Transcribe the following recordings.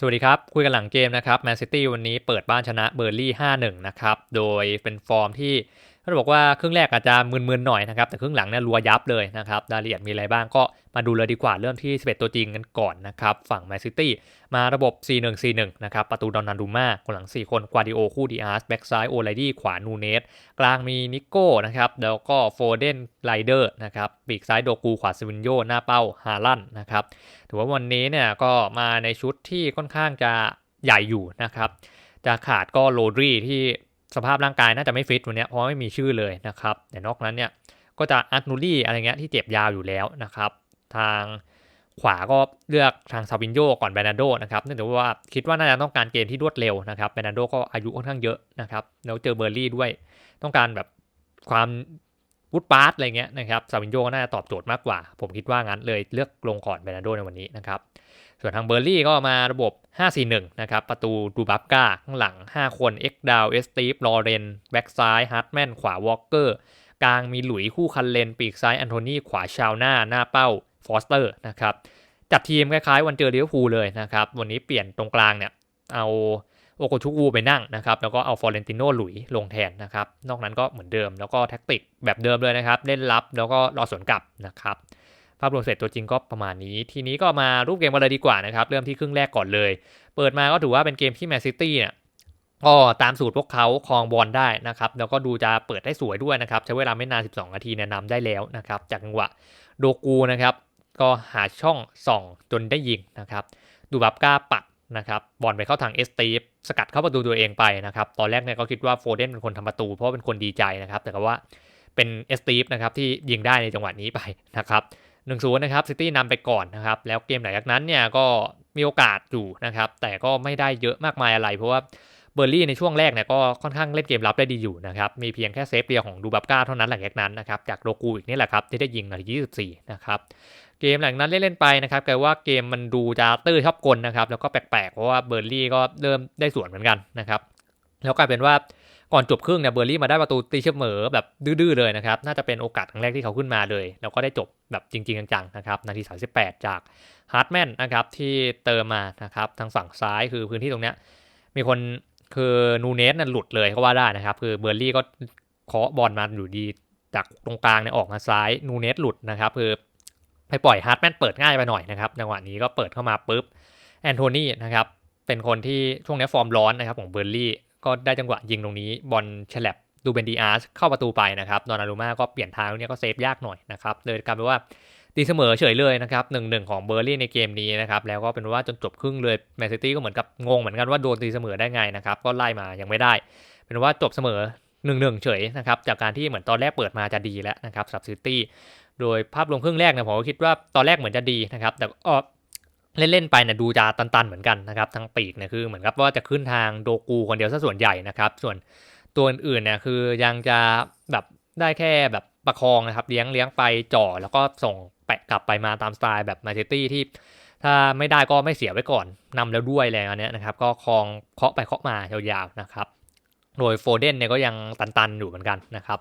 สวัสดีครับ คุยกันหลังเกมนะครับแมนซิตี้วันนี้เปิดบ้านชนะเบอร์ลี่ 5-1 นะครับ โดยเป็นฟอร์มที่ เขาบอกว่าครึ่งแรกอาจจะมึนๆหน่อยนะครับ แต่ครึ่งหลังเนี่ยรัวยับเลยนะครับรายละเอียดมีอะไรบ้างก็มาดูเลยดีกว่าเริ่มที่ 11 ตัวจริงกันก่อนนะครับ ฝั่งแมนซิตี้มาระบบ 4-1-4-1 นะครับ ประตูดอนนันดูมาคนหลัง 4 คน กวาดิโอ คู่ดีอาร์ส แบ็กซ้าย โอไลดี้ ขวา นูเนส กลางมีนิโก้ นะครับ แล้วก็โฟเดนไลเดอร์ นะครับ ปีกซ้ายโดกู ขวาสวินโย หน้าเป้า ฮาลันนะครับ ถือว่าวันนี้เนี่ยก็มาในชุดที่ค่อนข้างจะใหญ่อยู่นะครับ จะขาดก็โรดรีที่ สภาพร่างกายน่าจะไม่ฟิตวันนี้เพราะไม่มีชื่อเลยนะครับแต่นอกนั้นเนี่ยก็จะอัตนูรี่อะไรเงี้ยที่เจ็บยาวอยู่แล้วนะครับ ทางขวาก็เลือกทางซาวินโยก่อนแบรนาโดนะครับเนื่องจากว่าคิดว่าน่าจะต้องการเกมที่รวดเร็วนะครับแบรนาโดก็อายุค่อนข้างเยอะนะครับแล้วเจอเบอร์ลี่ด้วย ต้องการแบบความวุฒปาร์ตอะไรเงี้ยนะครับซาวินโยน่าจะตอบโจทย์มากกว่า ผมคิดว่างั้นเลยเลือกลงก่อนแบรนาโดในวันนี้นะครับ ส่วนทางเบอร์ลี่ก็มาระบบ 5-4-1 นะครับ ประตูดูบับก้าข้างหลัง 5 คนเอ็กดาวเอสตีฟลอเรนแบ็กซ้ายฮาร์ดแมนขวาวอลเกอร์ กลางมีหลุยคู่คันเลน ปีกซ้ายอันโทนีขวาชาวหน้าหน้าเป้าฟอสเตอร์นะครับจัดทีมคล้ายๆวันเจอเลียวพูลเลยนะครับ วันนี้เปลี่ยนตรงกลางเนี่ย เอาโอโกชุกวูไปนั่งนะครับ แล้วก็เอาฟอร์เรนติโนหลุยลงแทนนะครับ นอกนั้นก็เหมือนเดิม แล้วก็แท็กติกแบบเดิมเลยนะครับ เล่นรับแล้วก็รอสวนกลับนะครับ ภาพรวมเสร็จตัวจริงก็ประมาณนี้ ทีนี้ก็มารูปเกมกันเลยดีกว่านะครับเริ่มที่ครึ่งแรกก่อนเลย เปิดมาก็ถือว่าเป็นเกมที่แมนซิตี้เนี่ยก็ตามสูตรพวกเขาครองบอลได้นะครับ แล้วก็ดูจะเปิดได้สวยด้วยนะครับ ใช้เวลาไม่นาน 12 นาทีแนะนำได้แล้วนะครับ จากจังหวะโดกูนะครับ ก็หาช่องส่องจนได้ยิงนะครับ ดูบับก้าปัดนะครับ บอลไปเข้าทางเอสตีฟสกัดเข้าประตูตัวเองไปนะครับ ตอนแรกเนี่ยก็คิดว่าโฟเดนเป็นคนทำประตู เพราะเป็นคนดีใจนะครับ แต่ก็ว่าเป็นเอสตีฟนะครับที่ยิงได้ในจังหวะนี้ไปนะครับ หนึ่งศูนย์นะครับซิตี้นำไปก่อนนะครับแล้วเกมหลังจากนั้นเนี่ยก็มีโอกาสอยู่นะครับแต่ก็ไม่ได้เยอะมากมายอะไร เพราะว่าเบอร์ลี่ในช่วงแรกเนี่ยก็ค่อนข้างเล่นเกมรับได้ดีอยู่นะครับมีเพียงแค่เซฟเดียวของดูบับก้าเท่านั้นหลังจากนั้นนะครับจากโลกูอีกนี่แหละครับที่ได้ยิงนาที24 นะครับเกมหลังนั้นเล่นๆไปนะครับกลายว่าเกมมันดูจะตื้อชอบกลนะครับแล้วก็แปลกๆเพราะว่าเบอร์ลี่ก็เริ่มได้ส่วนเหมือนกันนะครับแล้วกลายเป็นว่า ก่อนจบครึ่งเนี่ยเบอร์ลี่มาได้ประตูตีเสมอแบบดื้อๆเลยนะครับน่าจะเป็นโอกาสครั้งแรกที่เขาขึ้นมาเลย แล้วก็ได้จบแบบจริงๆจังๆนะครับนาที 38 จากฮาร์ดแมนนะครับที่เติมมานะครับทางฝั่งซ้ายคือพื้นที่ตรงเนี้ยมีคนคือนูเนสนั่นหลุดเลยก็ว่าได้นะครับคือเบอร์ลี่ก็เคาะบอลมาอยู่ดีจากตรงกลางเนี่ยออกมาซ้ายนูเนสหลุดนะครับคือไปปล่อยฮาร์ดแมนเปิดง่ายไปหน่อยนะครับจังหวะนี้ก็เปิดเข้ามาปุ๊บแอนโทนีนะครับเป็นคนที่ช่วงนี้ฟอร์มร้อนนะครับของเบอร์ลี่ ก็ได้จังหวะยิงตรงนี้บอลฉลับดูเบนดีอาร์เข้าประตูไปนะครับดอนารูมาก็เปลี่ยนทางเนี้ก็เซฟยากหน่อยนะครับเลยกลายเป็นว่าตีเสมอเฉยเลยนะครับหนึ่งหนึ่งของเบอร์ลี่ในเกมนี้นะครับแล้วก็เป็นว่าจนจบครึ่งเลยแมนซิตี้ก็เหมือนกับงงเหมือนกันว่าโดนตีเสมอได้ไงนะครับก็ไล่มายังไม่ได้ เป็นว่าจบเสมอหนึ่งหนึ่งเฉยนะครับจากการที่เหมือนตอนแรกเปิดมาจะดีแล้วนะครับสับซิตี้โดยภาพรวมครึ่งแรกเนี่ยผมก็คิดว่าตอนแรกเหมือนจะดีนะครับแต่ก็ เล่นๆไปเนี่ยดูจะตันๆเหมือนกันนะครับทางปีกเนี่ยคือเหมือนกับว่าจะขึ้นทางโดกูคนเดียวซะส่วนใหญ่นะครับ ส่วนตัวอื่นๆเนี่ยคือยังจะแบบได้แค่แบบประคองนะครับเลี้ยงเลี้ยงไปจ่อแล้วก็ส่งแปะกลับไปมาตามสไตล์แบบมาเชตี้ที่ ถ้าไม่ได้ก็ไม่เสียไว้ก่อนนำแล้วด้วยอะไรเนี้ยนะครับ ก็คลองเคาะไปเคาะมายาวๆนะครับ โดยโฟเดนเนี่ยก็ยังตันๆอยู่เหมือนกันนะครับ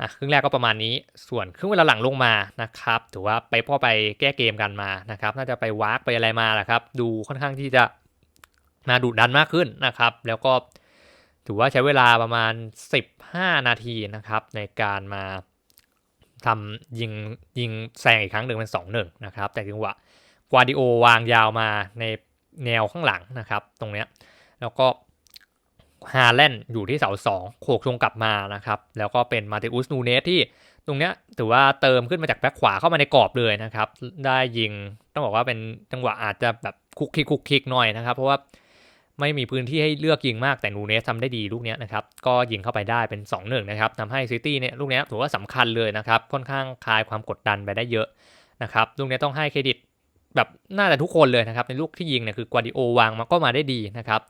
อะครึ่งแรกก็ประมาณนี้ ส่วนครึ่งเวลาหลังลงมานะครับ ถือว่าไปพ่อไปแก้เกมกันมานะครับ น่าจะไปวากไปอะไรมาแหละครับ ดูค่อนข้างที่จะมาดุดันมากขึ้นนะครับ แล้วก็ถือว่าใช้เวลาประมาณ 15 นาทีนะครับ ในการมาทำยิงยิงแซงอีกครั้งหนึ่งเป็น2-1นะครับ แต่จังหวะกวาดิโอวางยาวมาในแนวข้างหลังนะครับ ตรงเนี้ยแล้วก็ ฮาแลนด์อยู่ที่เสาสองโขกชงกลับมานะครับ แล้วก็เป็นมาเตอุสนูเนสที่ตรงเนี้ยถือว่าเติมขึ้นมาจากแบ็คขวาเข้ามาในกรอบเลยนะครับ ได้ยิงต้องบอกว่าเป็นจังหวะอาจจะแบบคุกคิกคุกคิกหน่อยนะครับ เพราะว่าไม่มีพื้นที่ให้เลือกยิงมากแต่นูเนสทำได้ดีลูกนี้นะครับ ก็ยิงเข้าไปได้เป็น 2-1 นะครับทำให้ซิตี้เนี่ยลูกนี้ถือว่าสำคัญเลยนะครับ ค่อนข้างคลายความกดดันไปได้เยอะนะครับลูกนี้ต้องให้เครดิต แบบน่าจะทุกคนเลยนะครับในลูกที่ยิงเนี่ยคือกวาดิโอวางมาก็มาได้ดีนะครับ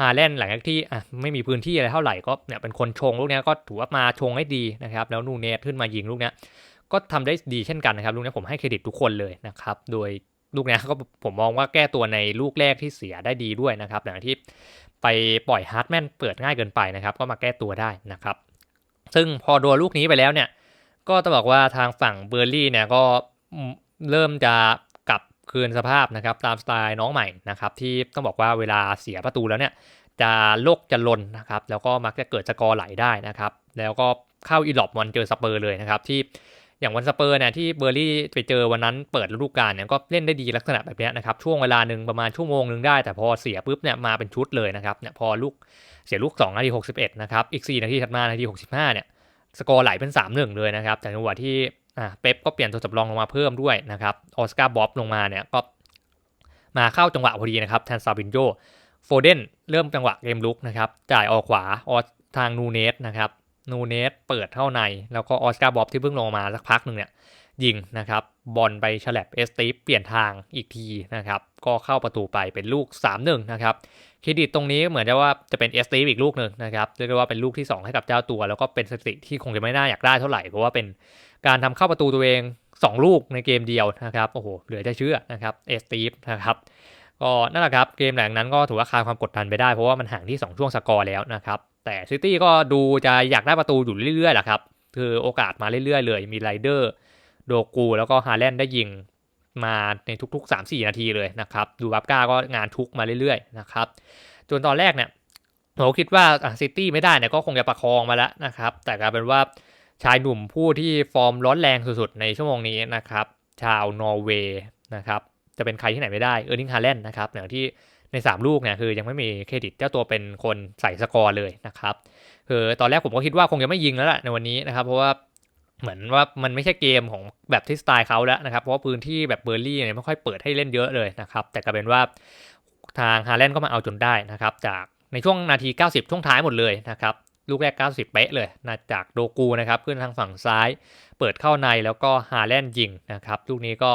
ฮาแลนด์หลังจากที่อะไม่มีพื้นที่อะไรเท่าไหร่ก็เนี่ยเป็นคนชงลูกนี้ก็ถือว่ามาชงให้ดีนะครับ แล้วนูเนสขึ้นมายิงลูกนี้ก็ทำได้ดีเช่นกันนะครับลูกนี้ผมให้เครดิตทุกคนเลยนะครับโดยลูกนี้ก็ผมมองว่าแก้ตัวในลูกแรกที่เสียได้ดีด้วยนะครับหลังที่ไปปล่อยฮาร์ดแมนเปิดง่ายเกินไปนะครับ ก็มาแก้ตัวได้นะครับ ซึ่งพอโดนลูกนี้ไปแล้วเนี่ย ก็ต้องบอกว่าทางฝั่งเบอร์ลี่เนี่ยก็เริ่มจะ คืนสภาพนะครับตามสไตล์น้องใหม่นะครับที่ต้องบอกว่าเวลาเสียประตูแล้วเนี่ยจะโลกจะลนนะครับแล้วก็มักจะเกิดสกอร์ไหลได้นะครับแล้วก็เข้าอีหลอบวันเจอสเปอร์เลยนะครับที่อย่างวันสเปอร์เนี่ยที่เบอร์รี่ไปเจอวันนั้นเปิดฤดูกาลเนี่ยก็เล่นได้ดีลักษณะแบบนี้นะครับช่วงเวลาหนึ่งประมาณชั่วโมงหนึ่งได้ แต่พอเสียปุ๊บเนี่ยมาเป็นชุดเลยนะครับเนี่ยพอลูกเสียลูก2นาที61นะครับอีก 4 นาทีถัดมานาที65เนี่ยสกอร์ไหลเป็น 3-1 เลยนะครับแต่จังหวะที่ อ่าเป๊ปก็เปลี่ยนตัวสำรองลงมาเพิ่มด้วยนะครับออสการ์บ๊อบลงมาเนี่ยก็มาเข้าจังหวะพอดีนะครับแทนซาบินโยโฟเดนเริ่มจังหวะเกมลุกนะครับจ่ายออกขวาออสทางนูเนสนะครับนูเนสเปิดเข้าใน แล้วก็ออสการ์บ๊อบที่เพิ่งลงมาสักพักหนึ่งเนี่ยยิงนะครับบอลไปฉลับเอสตีฟเปลี่ยนทางอีกทีนะครับก็เข้าประตูไปเป็นลูก 3-1นะครับเครดิตตรงนี้เหมือนจะว่าจะเป็นเอสตีฟอีกลูกหนึ่งนะครับเรียกได้ว่าเป็นลูกที่ 2 ให้กับเจ้าตัว แล้วก็เป็นสถิติที่คงจะไม่น่าอยากได้เท่าไหร่เพราะว่าเป็นการทำเข้าประตูตัวเอง 2 ลูกในเกมเดียวนะครับโอ้โหเหลือจะเชื่อนะครับเอสตีฟนะครับก็นั่นแหละครับเกมหลังนั้นก็ถือว่าคลายความกดดันไปได้เพราะว่ามันห่างที่ 2 ช่วงสกอร์แล้วนะครับแต่ซิตี้ก็ดูจะอยากได้ประตูอยู่เรื่อยๆแหละครับคือโอกาสมาเรื่อยๆ เลยมีไรเดอร์ โดกูแล้วก็ฮาแลนด์ได้ยิงมาในทุก ๆ 3-4 นาทีเลยนะครับ ดูบับก้าก็งานทุกมาเรื่อยๆนะครับ จนตอนแรกเนี่ยผมคิดว่าซิตี้ไม่ได้เนี่ยก็คงจะประคองมาแล้วนะครับ แต่กลายเป็นว่าชายหนุ่มผู้ที่ฟอร์มร้อนแรงสุดๆ ในชั่วโมงนี้นะครับ ชาวนอร์เวย์นะครับ จะเป็นใครที่ไหนไม่ได้เออร์ลิงฮาแลนด์นะครับอย่างที่ใน 3 ลูกเนี่ยคือยังไม่มีเครดิตเจ้าตัวเป็นคนใส่สกอร์เลยนะครับคือตอนแรกผมก็คิดว่าคงจะไม่ยิงแล้วล่ะในวันนี้นะครับ เพราะว่า เหมือนว่ามันไม่ใช่เกมของแบบที่สไตล์เขาแล้วนะครับ เพราะพื้นที่แบบเบอร์ลี่เนี่ยไม่ค่อยเปิดให้เล่นเยอะเลยนะครับ แต่กลายเป็นว่าทางฮาแลนด์ก็มาเอาจนได้นะครับ จากในช่วงนาที 90 ช่วงท้ายหมดเลยนะครับลูกแรก 90 เป๊ะเลยนะจากโดกูนะครับขึ้นทางฝั่งซ้าย เปิดเข้าในแล้วก็ฮาแลนด์ยิงนะครับลูกนี้ก็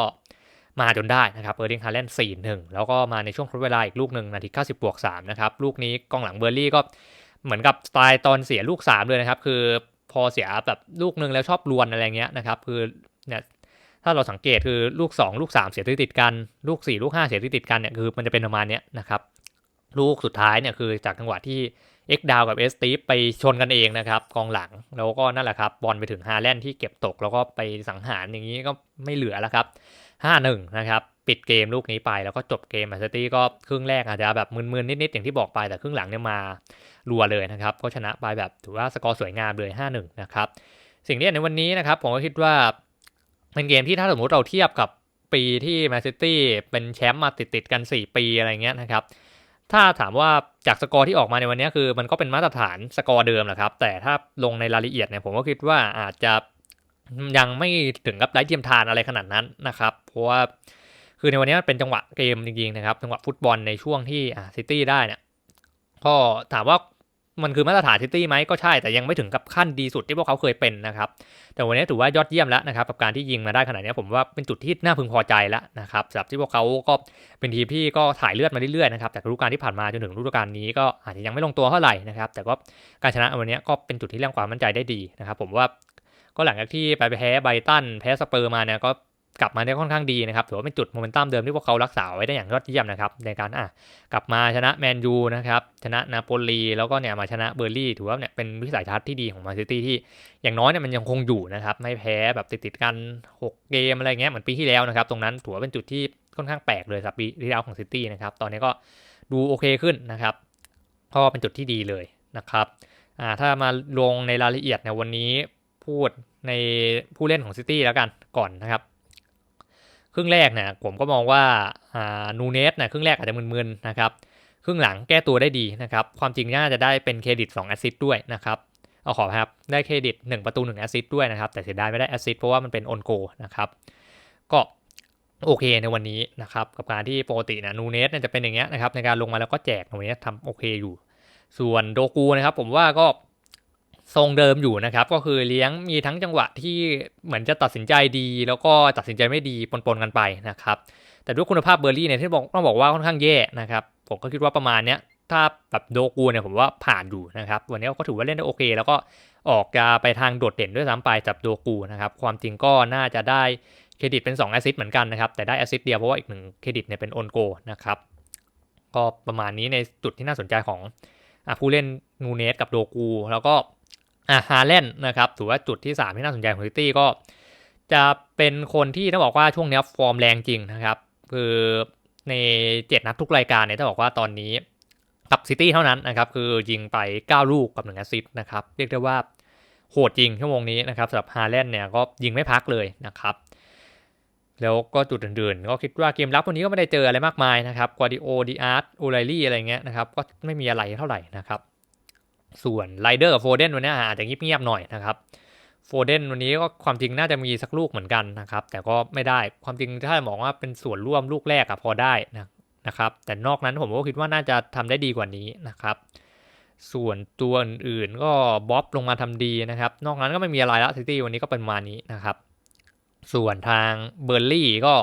มาจนได้นะครับเออร์ลิงฮาแลนด์4 1แล้วก็มาในช่วงทดเวลาอีกลูกหนึ่งนาที 90บวก3นะครับลูกนี้กองหลังเบอร์ลี่ก็เหมือนกับสไตล์ตอนเสียลูก 3 เลยนะครับ คือ พอเสียแบบลูกหนึ่งแล้วชอบลวนอะไรเงี้ยนะครับคือเนี่ยถ้าเราสังเกตคือลูก 2 ลูก 3 เสียติดติดกัน ลูก 4 ลูก 5 เสียติดติดกันเนี่ยคือมันจะเป็นประมาณเนี้ยนะครับลูกสุดท้ายเนี่ยคือจากจังหวะที่เอ็กดาวกับเอสตีฟไปชนกันเองนะครับกองหลังแล้วก็นั่นแหละครับบอลไปถึงฮาแลนด์ที่เก็บตกแล้วก็ไปสังหารอย่างนี้ก็ไม่เหลือแล้วครับ 5-1นะครับปิดเกมลูกนี้ไปแล้วก็จบเกมแมนซิตี้ก็ครึ่งแรกอาจจะแบบมึนๆนิดๆอย่างที่บอกไปแต่ครึ่งหลังเนี่ยมารัวเลยนะครับก็ชนะไปแบบถือว่าสกอร์สวยงามเลย 5-1นะครับสิ่งที่ในวันนี้นะครับผมก็คิดว่าเป็นเกมที่ถ้าสมมติเราเทียบกับปีที่แมนซิตี้เป็นแชมป์มาติดๆกัน 4 ปีอะไรเงี้ยนะครับถ้าถามว่าจากสกอร์ที่ออกมาในวันนี้คือมันก็เป็นมาตรฐานสกอร์เดิมแหละครับแต่ถ้าลงในรายละเอียดเนี่ยผมก็คิดว่าอาจจะ ยังไม่ถึงกับไร้เทียมทานอะไรขนาดนั้นนะครับ เพราะว่าคือในวันนี้มันเป็นจังหวะเกมจริงๆนะครับ จังหวะฟุตบอลในช่วงที่อ่าซิตี้ได้เนี่ยก็ถามว่ามันคือมาตรฐานซิตี้ไหมก็ใช่แต่ยังไม่ถึงกับขั้นดีสุดที่พวกเขาเคยเป็นนะครับ แต่วันนี้ถือว่ายอดเยี่ยมแล้วนะครับกับการที่ยิงมาได้ขนาดนี้ผมว่าเป็นจุดที่น่าพึงพอใจแล้วนะครับสำหรับที่พวกเขาก็เป็นทีมที่ก็ถ่ายเลือดมาเรื่อยๆนะครับจากฤดูกาลที่ผ่านมาจนถึงฤดูกาลนี้ก็อาจจะยังไม่ลงตัวเท่าไหร่นะครับแต่ก็การชนะวันนี้ก็เป็นจุดที่เรียกความมั่นใจได้ดีนะครับ ผมว่า ก็หลังจากที่ไปแพ้ไบตันแพ้สเปอร์มาเนี่ยก็กลับมาได้ค่อนข้างดีนะครับถือว่าเป็นจุดโมเมนตัมเดิมที่พวกเขารักษาไว้ได้อย่างยอดเยี่ยมนะครับในการอะกลับมาชนะแมนยูนะครับชนะนาโปลีแล้วก็เนี่ยมาชนะเบอร์ลี่ถือว่าเนี่ยเป็นวิสัยทัศน์ที่ดีของมาซิตี้ที่อย่างน้อยเนี่ยมันยังคงอยู่นะครับไม่แพ้แบบติดๆกัน 6 เกมอะไรเงี้ยเหมือนปีที่แล้วนะครับตรงนั้นถือว่าเป็นจุดที่ค่อนข้างแปลกเลยสับปีที่แล้วของซิตี้นะครับตอนนี้ก็ดูโอเคขึ้นนะครับก็เป็นจุดที่ดีเลยนะครับอ่าถ้ามาลงในรายละเอียดในวันนี้พูด ในผู้เล่นของซิตี้แล้วกันก่อนนะครับ ครึ่งแรกเนี่ยผมก็มองว่าอ่านูเนสเนี่ยครึ่งแรกอาจจะมึนๆนะครับ ครึ่งหลังแก้ตัวได้ดีนะครับ ความจริงน่าจะได้เป็นเครดิต2แอสซิสต์ด้วยนะครับเอาขอครับ ได้เครดิต 1 ประตู1แอสซิสต์ด้วยนะครับ แต่เสียดายไม่ได้แอสซิสต์เพราะว่ามันเป็นออนโกนะครับก็โอเคในวันนี้นะครับ กับการที่ปกตินะนูเนสจะเป็นอย่างเงี้ยนะครับในการลงมาแล้วก็แจกตรงนี้ทำโอเคอยู่ ส่วนโดกูนะครับ ผมว่าก็ ทรงเดิมอยู่นะครับ ก็คือเลี้ยงมีทั้งจังหวะที่เหมือนจะตัดสินใจดี แล้วก็ตัดสินใจไม่ดีปนๆกันไปนะครับ แต่ด้วยคุณภาพเบอร์รี่เนี่ยที่บอกต้องบอกว่าค่อนข้างแย่นะครับ ผมก็คิดว่าประมาณเนี้ยถ้าแบบโดกูเนี่ยผมว่าผ่านอยู่นะครับ วันนี้ก็ถือว่าเล่นได้โอเค แล้วก็ออกจะไปทางโดดเด่นด้วยซ้ำไปจับโดกูนะครับ ความจริงก็น่าจะได้เครดิตเป็น2แอซิสเหมือนกันนะครับ แต่ได้แอซิสเดียวเพราะว่าอีกหนึ่งเครดิตเนี่ยเป็นโอนโกนะครับก็ประมาณนี้ในจุดที่น่าสนใจของอผู้เล่นนูเนสกับโดกู แล้วก็ อ่าฮาแลนด์นะครับถือว่าจุดที่ 3 ที่น่าสนใจของซิตี้ก็ จะเป็นคนที่ต้องบอกว่าช่วงนี้ฟอร์มแรงจริงนะครับ คือในเจ็ดนัดทุกรายการเนี่ยต้องบอกว่าตอนนี้กับซิตี้เท่านั้นนะครับคือยิงไป 9 ลูกกับหนึ่งแอสซิสต์นะครับเรียกได้ว่าโหดจริงชั่วโมงนี้นะครับสำหรับฮาแลนด์เนี่ยก็ยิงไม่พักเลยนะครับแล้วก็จุดอื่นๆ ก็คิดว่าเกมรับวันนี้ก็ไม่ได้เจออะไรมากมายนะครับกวาดิโอดีอาร์ตโอไลลี่อะไรเงี้ยนะครับก็ไม่มีอะไรเท่าไหร่นะครับ ส่วนไรเดอร์กับโฟเดนวันนี้อาจจะเงียบๆหน่อยนะครับโฟเดนวันนี้ก็ความจริงน่าจะมีสักลูกเหมือนกันนะครับ แต่ก็ไม่ได้ความจริงถ้ามองว่าเป็นส่วนร่วมลูกแรกอะพอได้นะนะครับ แต่นอกนั้นผมก็คิดว่าน่าจะทำได้ดีกว่านี้นะครับ ส่วนตัวอื่นๆก็บ๊อบลงมาทำดีนะครับ นอกนั้นก็ไม่มีอะไรละซิตี้วันนี้ก็เป็นมานี้นะครับ ส่วนทางเบอร์ลี่ก็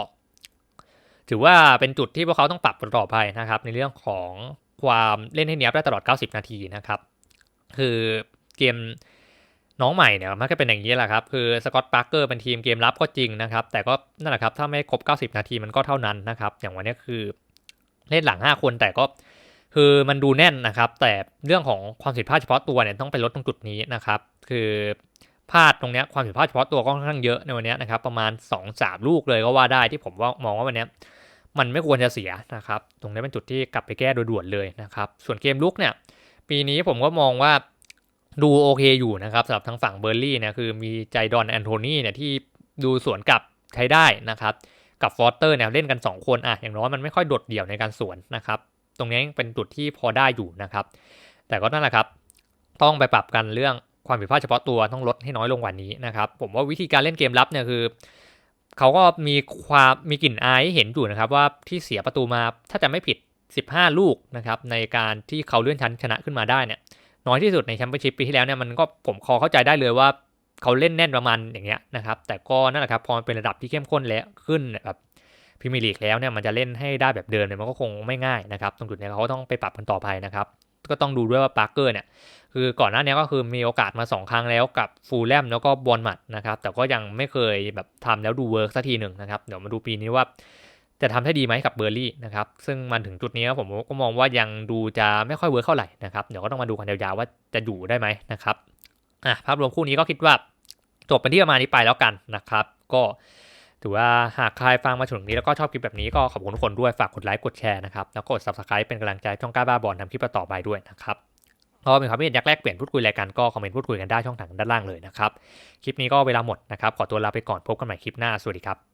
ถือว่าเป็นจุดที่พวกเขาต้องปรับต่อไปนะครับ ในเรื่องของความเล่นให้เนียบได้ตลอด 90 นาทีนะครับ คือเกมน้องใหม่เนี่ยมันก็เป็นอย่างนี้แหละครับ คือสกอตปาร์เกอร์เป็นทีมเกมรับก็จริงนะครับ แต่ก็นั่นแหละครับ ถ้าไม่ครบ 90 นาทีมันก็เท่านั้นนะครับ อย่างวันนี้คือเล่นหลัง 5 คนแต่ก็คือมันดูแน่นนะครับ แต่เรื่องของความผิดพลาดเฉพาะตัวเนี่ยต้องไปลดตรงจุดนี้นะครับ คือพลาดตรงเนี้ยความผิดพลาดเฉพาะตัวก็ค่อนข้างเยอะในวันนี้นะครับ ประมาณ 2-3 ลูกเลยก็ว่าได้ที่ผมว่ามองว่าวันนี้มันไม่ควรจะเสียนะครับ ตรงนี้เป็นจุดที่กลับไปแก้โดยด่วนเลยนะครับ ส่วนเกมลุกเนี่ย ปีนี้ผมก็มองว่าดูโอเคอยู่นะครับสำหรับทางฝั่งเบอร์ลี่เนี่ยคือมีใจดอนแอนโทนีเนี่ยที่ดูสวนกลับใช้ได้นะครับกับฟอสเตอร์เนี่ยเล่นกัน 2 คนอะอย่างน้อยมันไม่ค่อยโดดเดี่ยวในการสวนนะครับตรงนี้เป็นจุดที่พอได้อยู่นะครับ แต่ก็นั่นแหละครับ ต้องไปปรับกันเรื่องความผิดพลาดเฉพาะตัวต้องลดให้น้อยลงกว่านี้นะครับ ผมว่าวิธีการเล่นเกมรับเนี่ยคือเขาก็มีความมีกลิ่นอายหเห็นอยู่นะครับ ว่าที่เสียประตูมาถ้าจะไม่ผิด 15 ลูกนะครับในการที่เขาเลื่อนชั้นชนะขึ้นมาได้เนี่ยน้อยที่สุดในแชมเปี้ยนชิพปีที่แล้วเนี่ยมันก็ผมคอเข้าใจได้เลยว่าเขาเล่นแน่นประมาณอย่างเงี้ยนะครับแต่ก็นั่นแหละครับพอมันเป็นระดับที่เข้มข้นแล้วขึ้นแบบพรีเมียร์ลีกแล้วเนี่ยมันจะเล่นให้ได้แบบเดิมเนี่ยมันก็คงไม่ง่ายนะครับตรงจุดนี้เขาต้องไปปรับกันต่อไปนะครับก็ต้องดูด้วยว่าปาร์เกอร์เนี่ยคือก่อนหน้านี้ก็คือมีโอกาสมา 2 ครั้งแล้วกับฟูลแลมแล้วก็บอลมัดนะครับแต่ก็ยังไม่เคยแบบทำแล้วดูเวิร์กสักทีหนึ่งนะครับเดี๋ยวมาดูปีนี้ว่า จะทำได้ดีไหมกับเบอร์ลี่นะครับซึ่งมันถึงจุดนี้ผมก็มองว่ายังดูจะไม่ค่อยเวิร์กเท่าไหร่นะครับเดี๋ยวก็ต้องมาดูกันยาวๆว่าจะอยู่ได้ไหมนะครับอะภาพรวมคู่นี้ก็คิดว่าจบเป็นที่ประมาณนี้ไปแล้วกันนะครับ ก็ถือว่าหากใครฟังมาถึงนี้แล้วก็ชอบคลิปแบบนี้ก็ขอบคุณทุกคนด้วยฝากกดไลค์กดแชร์นะครับแล้วกด subscribe เป็นกำลังใจช่องกล้าบ้าบอลทำคลิปต่อไปด้วยนะครับก็เป็นความเห็นอยากแลกเปลี่ยนพูดคุยอะไรกันก็คอมเมนต์พูดคุยกันได้ช่องทางด้านล่างเลยนะครับคลิปนี้ก็เวลาหมดนะครับขอตัวลาไปก่อนพบกันใหม่คลิปหน้าสวัสดีครับ